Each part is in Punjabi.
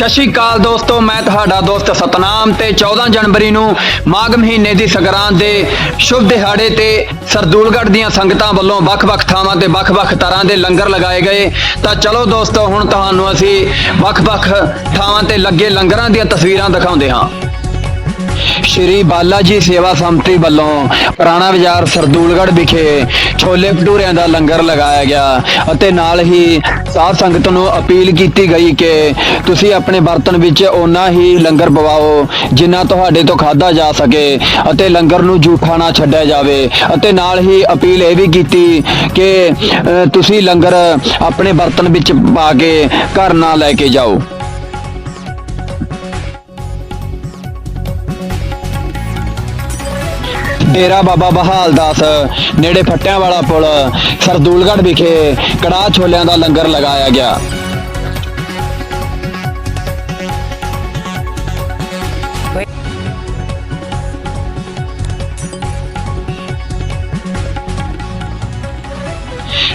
ਸਤਿ ਸ਼੍ਰੀ ਅਕਾਲ ਦੋਸਤੋ, ਮੈਂ ਤੁਹਾਡਾ ਦੋਸਤ ਸਤਨਾਮ ਤੇ 14 ਜਨਵਰੀ ਨੂੰ ਮਾਘ ਮਹੀਨੇ ਦੀ ਸੰਗਰਾਂਦ ਦੇ ਸ਼ੁਭ ਦਿਹਾੜੇ ਤੇ ਸਰਦੂਲਗੜ੍ਹ ਦੀਆਂ ਸੰਗਤਾਂ ਵੱਲੋਂ ਵੱਖ-ਵੱਖ ਥਾਵਾਂ ਤੇ ਵੱਖ-ਵੱਖ ਤਰ੍ਹਾਂ ਦੇ ਲੰਗਰ ਲਗਾਏ ਗਏ। ਤਾਂ ਚਲੋ ਦੋਸਤੋ, ਹੁਣ ਤੁਹਾਨੂੰ ਅਸੀਂ ਵੱਖ-ਵੱਖ ਥਾਵਾਂ ਤੇ ਲੱਗੇ ਲੰਗਰਾਂ ਦੀਆਂ ਤਸਵੀਰਾਂ ਦਿਖਾਉਂਦੇ ਹਾਂ। ਸ਼੍ਰੀ ਬਾਲਾ ਜੀ ਸੇਵਾ ਸੰਮਤੀ ਵੱਲੋਂ ਪੁਰਾਣਾ ਬਾਜ਼ਾਰ ਸਰਦੂਲਗੜ੍ਹ ਵਿਖੇ ਛੋਲੇ ਭਟੂਰਿਆਂ ਦਾ ਲੰਗਰ ਲਗਾਇਆ ਗਿਆ ਅਤੇ ਨਾਲ ਹੀ ਸਾਧ ਸੰਗਤ ਨੂੰ ਅਪੀਲ ਕੀਤੀ ਗਈ ਕਿ ਤੁਸੀਂ ਆਪਣੇ ਬਰਤਨ ਵਿੱਚ ਓਨਾ ਹੀ ਲੰਗਰ ਪਵਾਓ ਜਿੰਨਾ ਤੁਹਾਡੇ ਤੋਂ ਖਾਦਾ ਜਾ ਸਕੇ ਅਤੇ ਲੰਗਰ ਨੂੰ ਜੂਠਾ ਨਾ ਛੱਡਿਆ ਜਾਵੇ ਅਤੇ ਨਾਲ ਹੀ ਅਪੀਲ ਇਹ ਵੀ ਕੀਤੀ ਕਿ ਤੁਸੀਂ ਲੰਗਰ ਆਪਣੇ ਬਰਤਨ ਵਿੱਚ ਪਾ ਕੇ ਘਰ ਨਾ ਲੈ ਕੇ ਜਾਓ। ਡੇਰਾ ਬਾਬਾ ਬਹਾਲ ਦਾਸ, ਨੇੜੇ ਫੱਟਿਆਂ ਵਾਲਾ ਪੁਲ, ਸਰਦੂਲਗੜ੍ਹ ਵਿਖੇ ਕੜਾਹ ਛੋਲਿਆਂ ਦਾ ਲੰਗਰ ਲਗਾਇਆ ਗਿਆ।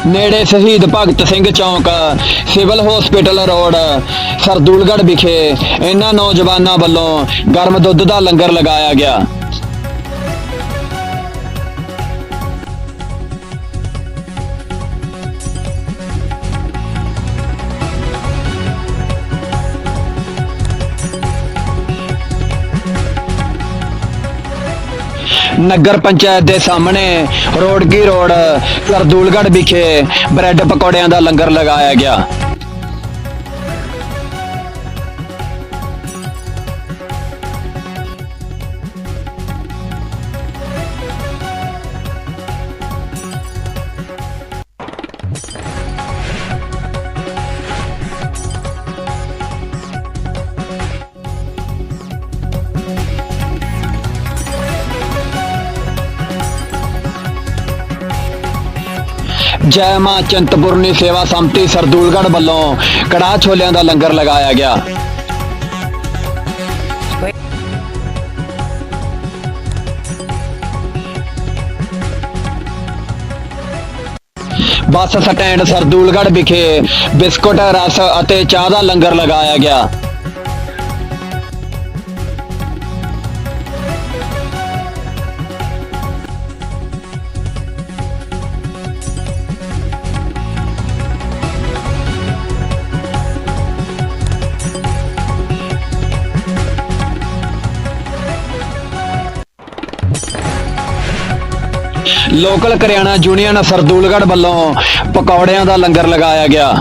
ਨੇੜੇ ਸ਼ਹੀਦ ਭਗਤ ਸਿੰਘ ਚੌਂਕ, ਸਿਵਲ ਹਸਪੀਟਲ ਰੋਡ, ਸਰਦੂਲਗੜ੍ਹ ਵਿਖੇ ਇਹਨਾਂ ਨੌਜਵਾਨਾਂ ਵੱਲੋਂ ਗਰਮ ਦੁੱਧ ਦਾ ਲੰਗਰ ਲਗਾਇਆ ਗਿਆ। ਨਗਰ ਪੰਚਾਇਤ ਦੇ ਸਾਹਮਣੇ ਰੋਡਗੀ ਰੋਡ ਸਰਦੂਲਗੜ੍ਹ ਵਿਖੇ ਬ੍ਰੈਡ ਪਕੌੜਿਆਂ ਦਾ ਲੰਗਰ ਲਗਾਇਆ ਗਿਆ। ਜੈ ਮਾਂ ਚਿੰਤਪੁਰਨੀ ਸੇਵਾ ਸੰਮਤੀ ਸਰਦੂਲਗੜ੍ਹ ਵੱਲੋਂ ਕੜਾਹ ਛੋਲਿਆਂ ਦਾ ਲੰਗਰ ਲਗਾਇਆ ਗਿਆ। ਬੱਸ ਸਟੈਂਡ ਸਰਦੂਲਗੜ੍ਹ ਵਿਖੇ ਬਿਸਕੁਟ, ਰਸ ਅਤੇ ਚਾਹ ਦਾ ਲੰਗਰ ਲਗਾਇਆ ਗਿਆ। ਲੋਕਲ ਕਰਿਆਣਾ ਯੂਨੀਅਨ ਸਰਦੂਲਗੜ੍ਹ ਵੱਲੋਂ ਪਕੌੜਿਆਂ ਦਾ ਲੰਗਰ ਲਗਾਇਆ ਗਿਆ।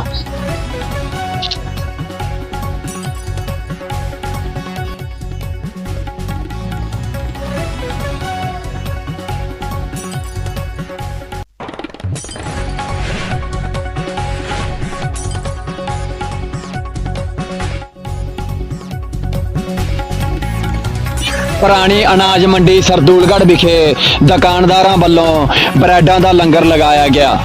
ਪੁਰਾਣੀ ਅਨਾਜ ਮੰਡੀ ਸਰਦੂਲਗੜ੍ਹ ਵਿਖੇ ਦੁਕਾਨਦਾਰਾਂ ਵੱਲੋਂ ਬਰੈਡਾਂ ਦਾ ਲੰਗਰ ਲਗਾਇਆ ਗਿਆ।